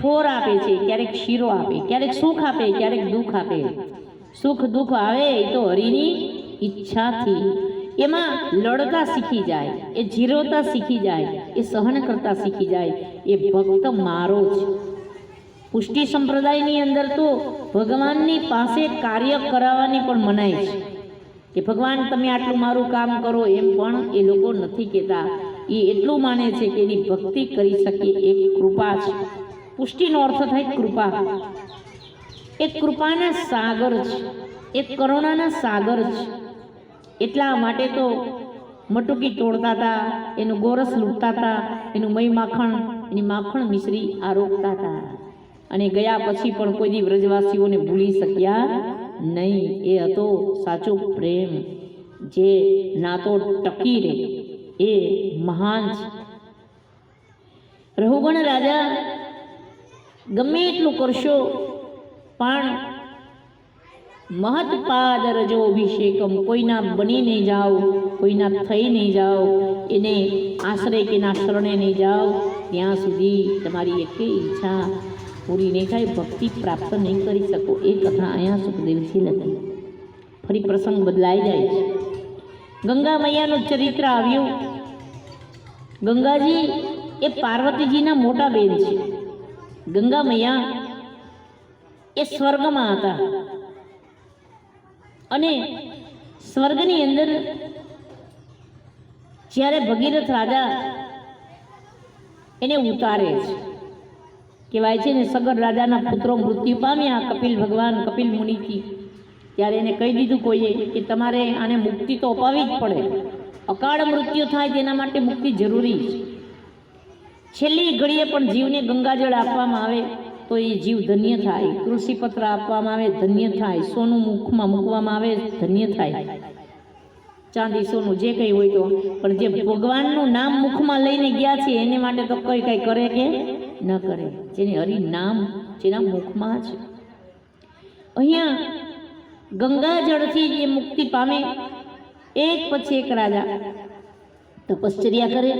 Thor આપે છે, ક્યારેક શીરો આપે, ક્યારેક સુખ આપે, ક્યારેક દુઃખ આપે. સુખ દુઃખ આવે તો હરિની ઈચ્છાથી. એમાં લડતા શીખી જાય, એ જીરવતા શીખી જાય, એ સહન કરતા શીખી જાય, એ ભક્ત મારો જ. પુષ્ટિ સંપ્રદાયની અંદર તો ભગવાનની પાસે કાર્ય કરાવવાની પણ મનાય છે. કે ભગવાન તમે આટલું મારું કામ કરો એમ પણ એ લોકો નથી કહેતા. એ એટલું માને છે કે એની ભક્તિ કરી શકીએ એક કૃપા છે. પુષ્ટિનો અર્થ થાય કૃપા. એ કૃપાના સાગર છે એ કરુણાના સાગર છે એટલા માટે તો મટુકી તોડતા હતા એનું ગોરસ લૂંટતા હતા એનું મય માખણ, એની માખણ મિશ્રી આરોગતા હતા અને ગયા પછી પણ કોઈ દી વ્રજવાસીઓને ભૂલી શક્યા નહીં. એ હતો સાચો પ્રેમ. જે નાતો ટકી રહે એ મહાન છે. રહુગણ રાજા ગમે એટલું કરશો, પણ મહત્પાદ રજો અભિષેકમ કોઈના બની નહીં જાઓ, કોઈના થઈ નહીં જાઓ, એને આશરે કે ના શરણે નહીં જાઓ, ત્યાં સુધી તમારી એક ઈચ્છા પૂરી નહીં થાય, ભક્તિ પ્રાપ્ત નહીં કરી શકો. એ કથા અહીંયા સુખદેવથી લખી ફરી પ્રસંગ બદલાઈ જાય છે. ગંગા મૈયાનું ચરિત્ર આવ્યું. ગંગાજી એ પાર્વતીજીના મોટા બેન છે. ગંગા મૈયા એ સ્વર્ગમાં હતા. અને સ્વર્ગની અંદર જ્યારે ભગીરથ રાજા એને ઉતારે છે, કહેવાય છે ને, સગર રાજાના પુત્રો મૃત્યુ પામ્યા, કપિલ ભગવાન, કપિલ મુનિથી, ત્યારે એને કહી દીધું કોઈએ કે તમારે આને મુક્તિ તો અપાવી જ પડે. અકાળ મૃત્યુ થાય તેના માટે મુક્તિ જરૂરી છે. છેલ્લી ઘડીએ પણ જીવને ગંગાજળ આપવામાં આવે તો એ જીવ ધન્ય થાય. તુલસીપત્ર આપવામાં આવે, ધન્ય થાય. સોનું મુખમાં મૂકવામાં આવે, ધન્ય થાય. ચાંદી સોનું જે કંઈ હોય તો. પણ જે ભગવાનનું નામ મુખમાં લઈને ગયા છે એને માટે તો કંઈ કંઈ કરે કે ન કરે. જેને હરિ નામ, જેના મુખમાં છે અહીંયા ગંગાજળથી જે મુક્તિ પામે, એક પછી એક રાજા તપશ્ચર્યા કરે.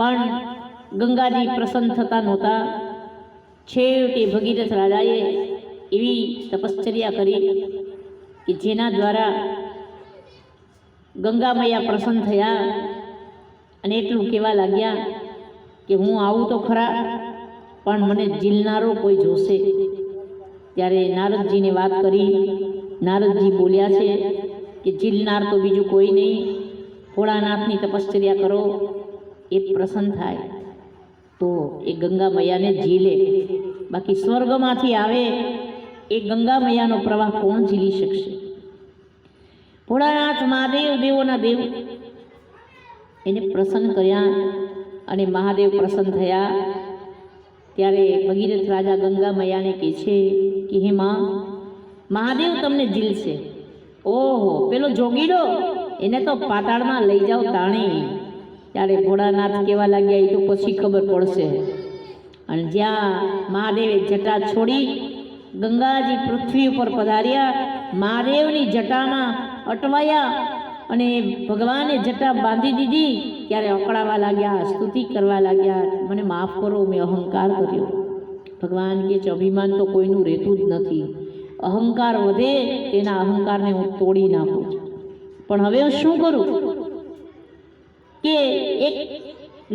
પણ ગંગાજી પ્રસન્ન થતા નહોતા. છેવટે ભગીરથ રાજાએ એવી તપશ્ચર્યા કરી કે જેના દ્વારા ગંગા મૈયા પ્રસન્ન થયા અને એટલું કહેવા લાગ્યા કે હું આવું તો ખરા, પણ મને જીલનારો કોઈ જોશે. ત્યારે નારદજીને વાત કરી. નારદજી બોલ્યા છે કે જીલનાર તો બીજું કોઈ નહીં. ભોળાનાથની તપશ્ચર્યા કરો. એ પ્રસન્ન થાય. તો એ ગંગા મૈયાને ઝીલે બાકી સ્વર્ગમાંથી આવે એ ગંગા મૈયાનો પ્રવાહ કોણ ઝીલી શકશે? ભોળાનાથ મહાદેવ, દેવોના દેવ. એને પ્રસન્ન કર્યા અને મહાદેવ પ્રસન્ન થયા. ત્યારે ભગીરથ રાજા ગંગા મૈયાને કહે છે કે, હે માં, મહાદેવ તમને ઝીલશે. ઓહો, પેલો જોગીડો? એને તો પાતાળમાં લઈ જાઓ તાણી. ત્યારે ભોળાનાથ કહેવા લાગ્યા એ તો પછી ખબર પડશે. અને જ્યાં મહાદેવે જટા છોડી ગંગાજી પૃથ્વી ઉપર પધાર્યા, મહાદેવની જટામાં અટવાયા અને ભગવાને જટા બાંધી દીધી, ત્યારે અકળાવા લાગ્યા, સ્તુતિ કરવા લાગ્યા, મને માફ કરો, મેં અહંકાર કર્યો. ભગવાન કે અભિમાન તો કોઈનું રહેતું જ નથી. અહંકાર વધે, તેના અહંકારને હું તોડી નાખું છું. પણ હવે હું શું કરું? કે એક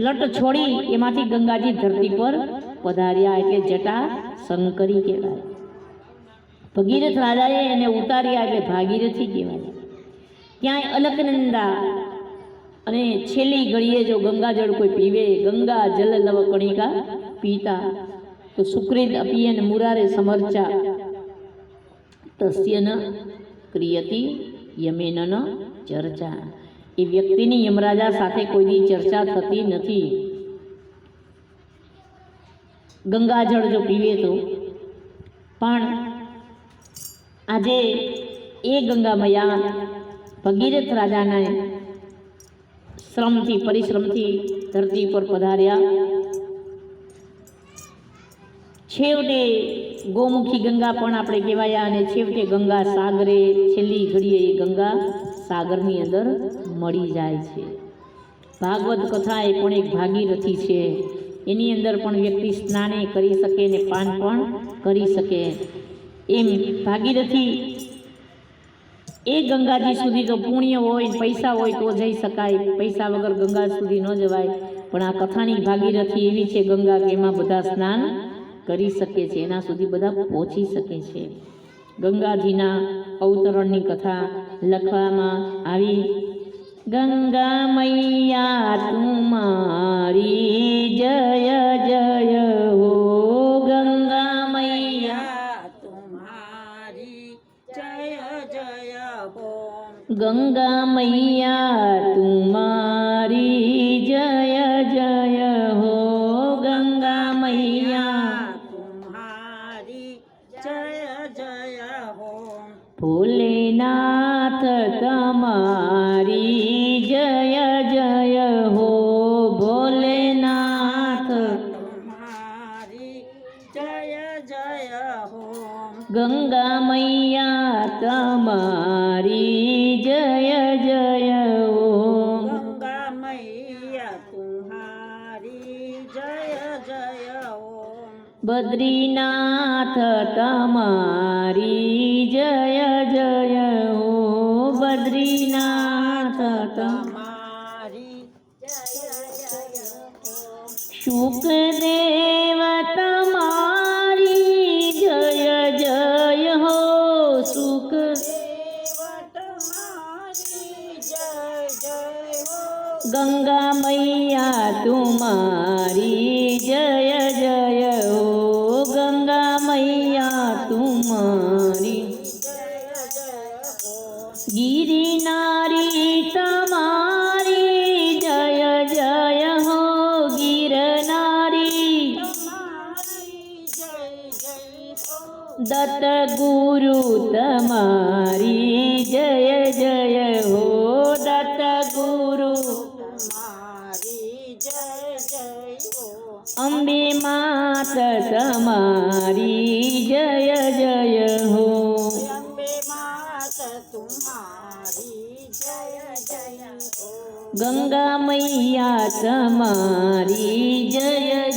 લટ છોડી એમાંથી ગંગાજી ધરતી પર પધાર્યા એટલે જટા શંકરી કહેવાય. ભગીરથ રાજાએ એને ઉતાર્યા એટલે ભાગીરથી કહેવાય. ક્યાંય અલકનંદા અને છેલ્લી ઘડીએ જો ગંગાજળ કોઈ પીવે, ગંગા જલ લવ કણિકા પીતા, તો સુકૃત અપિયન મુરારે સમર્ચા તસ્ય ન ક્રિયતી યમેન ચર્ચા. એ વ્યક્તિની યમરાજા સાથે કોઈની ચર્ચા થતી નથી. ગંગાજળ જો પીવે તો? પણ આજે એ ગંગા મૈયા ભગીરથ રાજાના શ્રમથી, પરિશ્રમથી ધરતી પર પધાર્યા. છેવટે ગોમુખી ગંગા પણ આપણે કહેવાયા અને છેવટે ગંગા સાગરે છેલ્લી ઘડીએ ગંગા સાગરની અંદર મળી જાય છે. ભાગવત કથા એ પણ એક ભાગીરથી છે. એની અંદર પણ વ્યક્તિ સ્નાને કરી શકે ને પાન પણ કરી શકે. એમ ભાગીરથી એ ગંગાજી સુધી તો પુણ્ય હોય પૈસા હોય તો જઈ શકાય. પૈસા વગર ગંગા સુધી ન જવાય. પણ આ કથાની ભાગીરથી એવી છે ગંગા કે એમાં બધા સ્નાન કરી શકે છે. એના સુધી બધા પહોંચી શકે છે. ગંગાજીના અવતરણની કથા લખવામાં આવી, ગંગા મૈયા, તું મારી જય જય હો, ગંગા મૈયા. તુમારી જય જય હો ગંગા મૈયા તુમારી જય નાથ તમારી જય જય હો ભોલેનાથ. તમારી જય જય હો. ગંગા મૈયા તમારી જય જય હો. ગંગા મૈયા તુમ્હારી જય જય હો. બદ્રીનાથ તમારી ગંગા મૈયા તુમારી જય જય હો ગંગા મૈયા તુમારી ગિરનારી, તમારી જય જય, હો ગિરનારી દત્ત ગુરુ તમારી જય જય તમારી જય જય હો. ગંગા મૈયા તમારી જય